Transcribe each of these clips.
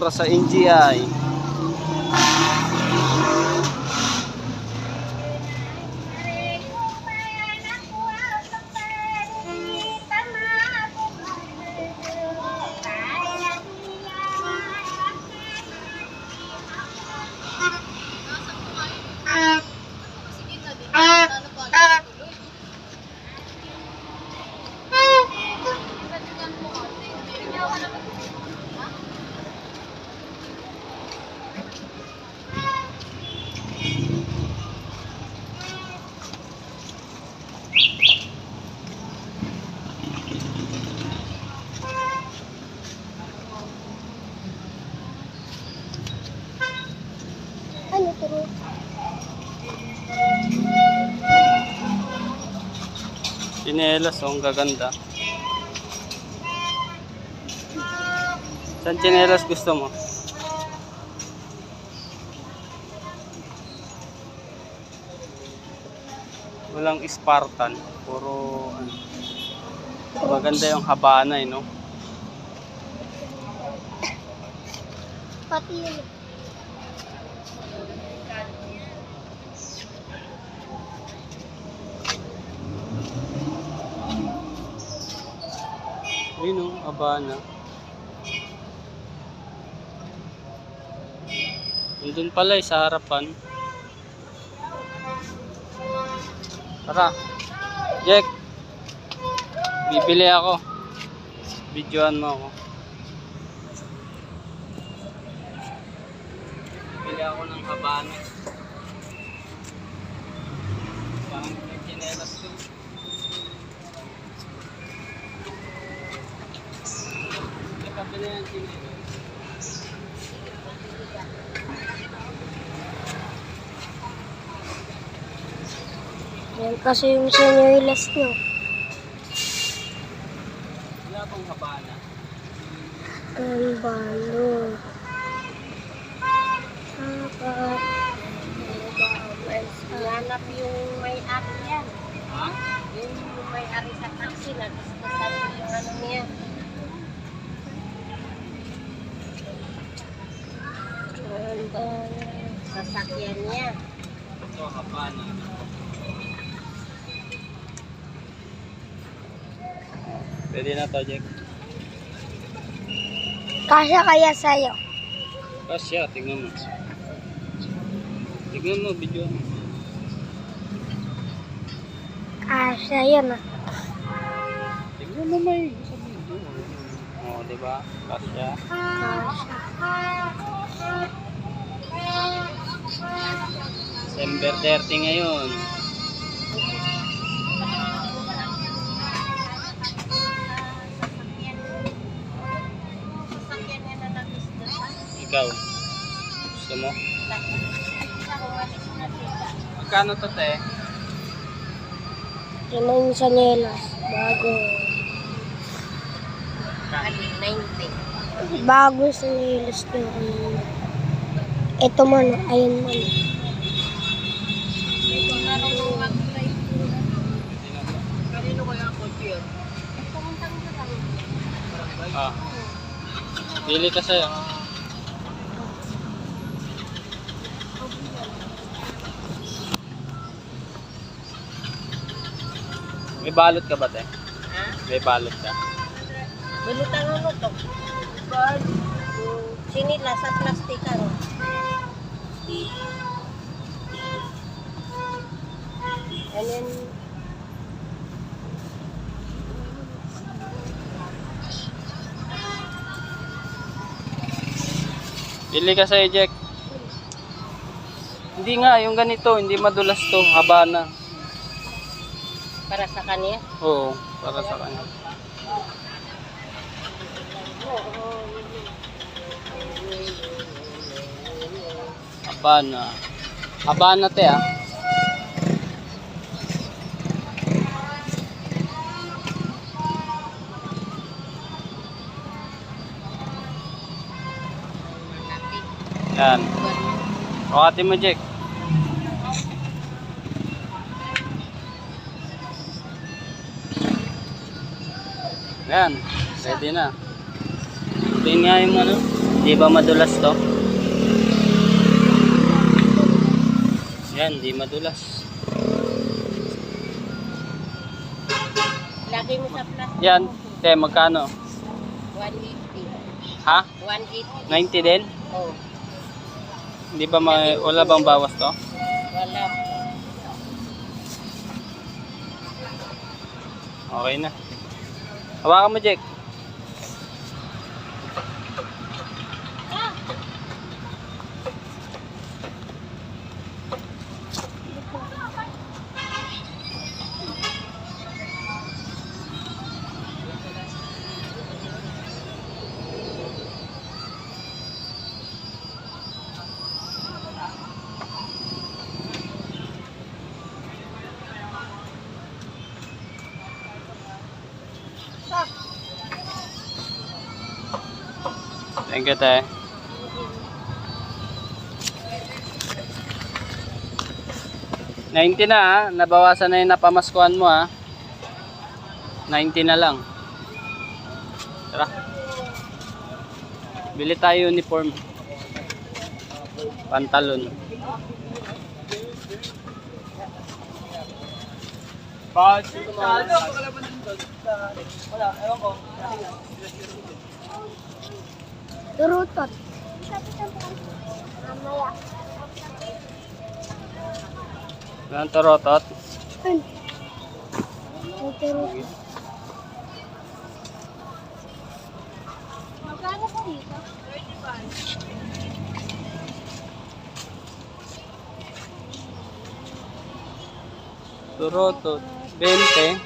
itsura sa NGI. Chinelas, oh, ang gaganda. Saan chinelas gusto mo? Walang Spartan. Puro ano. Maganda yung Habana eh, no? Pati yun. Habana. Nandun pala eh, sa harapan. Tara. Jack. Bibili ako. Videoan mo ako. Bibili ako ng Habana. Parang may chinelas ko. Nakabili ng chinelas. Yan kasi yung sinyoilas nyo. Wala bang Habana? Ang balo. Dapat. Hanap yung may-ari yan. Ha? Yung may-ari sa taxi na gusto sabi yung ano niya. Ang balo. Sasakyan niya. Ito, Habana. Pwede na to, Jack. Kasya kaya sa'yo. Kasya, tingnan mo. Tingnan mo, video mo. Kasya yun ah. Tingnan mo may sa video. Oo, oh, di ba? Kasya. Kasya. December 30 ngayon. Ikaw. Gusto mo? Magkano to, te? Yung sinyoilas. Bago. Kali 90. Bago sinyoilas nyo. Ito man. Ayun man. Kanino kaya ako yun? Pumuntang ko lang. Ah. Pili ka sa'yo. May balot ka ba, te? Ha? May balot ka? Bulutan ano to? Bird. Sinila sa plastikan. And then, Pili ka sa'yo, Jack. Hindi nga, yung ganito, hindi madulas to. Habana. para sa kanya. Oo, para sa kanya. Habana. Habana, te, ah. Yan. Wakati mo, Jack. Yan. Ready na. Tingnan nga yung ano. Di ba madulas to? Yan, di madulas. Lagay mo sa plastic. Yan, te, magkano? 180. Ha? 180. 90 din? Oh, Hindi ba may, wala bang bawas to? wala. Okay na. Hawakan mo, Jack. Thank you, te. Ninety na ha. Nabawasan na yung napamaskuhan mo ha. 90 na lang. Tara. Bili tayo uniform. Pantalon. Turutot. Mamaya. Ang torotot. Ay. May turutot. Magkano po dito? Torotot. 20.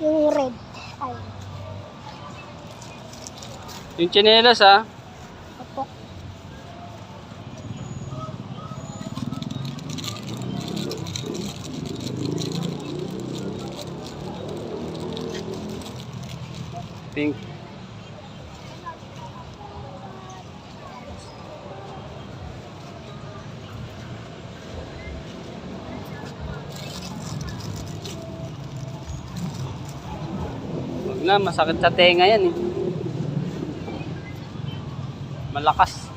Yung red. Ay. Yung chinelas ha. Opo. Pink. Huwag na, masakit sa tenga yan eh. Malakas.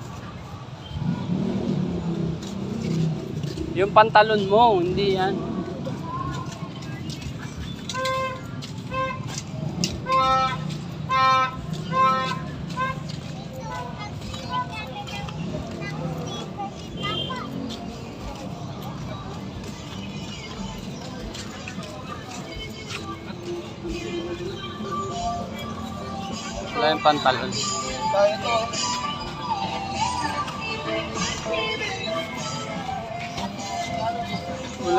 Yung pantalon mo, hindi yan. Wala yung pantalon.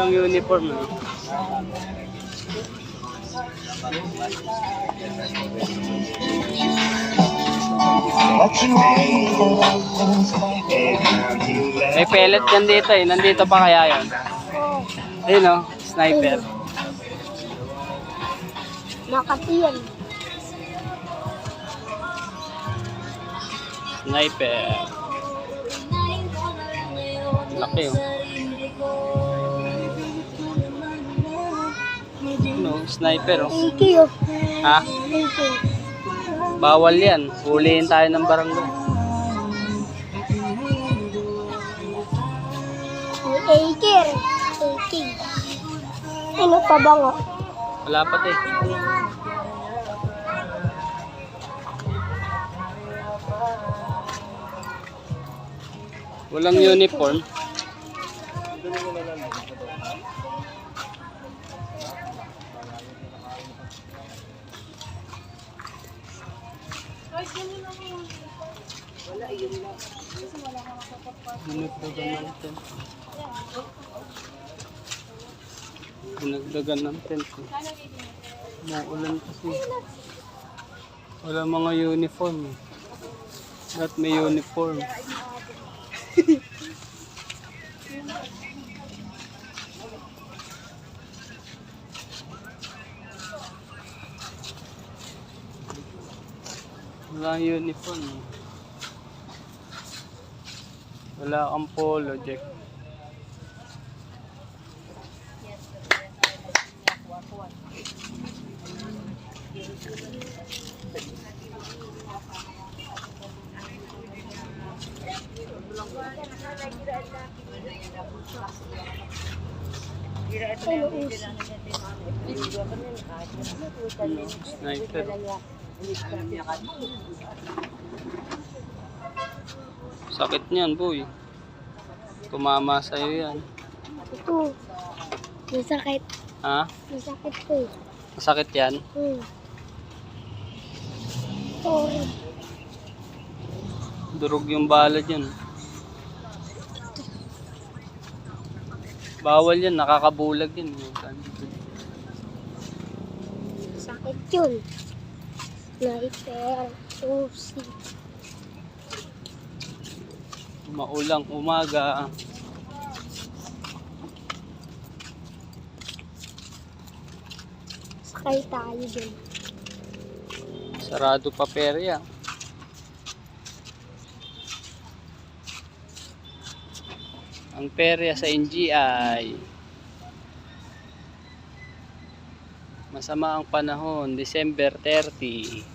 Walang uniform. No? May pellet yan dito eh. Nandito pa kaya? Oh. Ayun oh, sniper. Makati yan. Sniper. Laki oh. Sniper oh. Thank you. Ha? Thank you. Bawal yan. Huliin tayo ng barangay. May AK rin. AK. Ano pa ba nga? Wala pa eh. Walang uniform. Dinagdagan ng tent. Dinagdagan ng tent. Maulan kasi. Wala mga uniform. Dapat may uniform. lang uniform, iPhone wala kang polo jack Sniper. Sakit niyan, boy. Tumama sa'yo yan. Ito. Masakit. Ha? Masakit to eh. Masakit yan? Hmm. Sorry. Durog yung bala dyan. Bawal yan, nakakabulag yan. Sakit yun. Sniper. Susi. Maulang umaga. Sakay tayo dun. Sarado pa perya. Ang perya sa NGI. Masama ang panahon, December 30.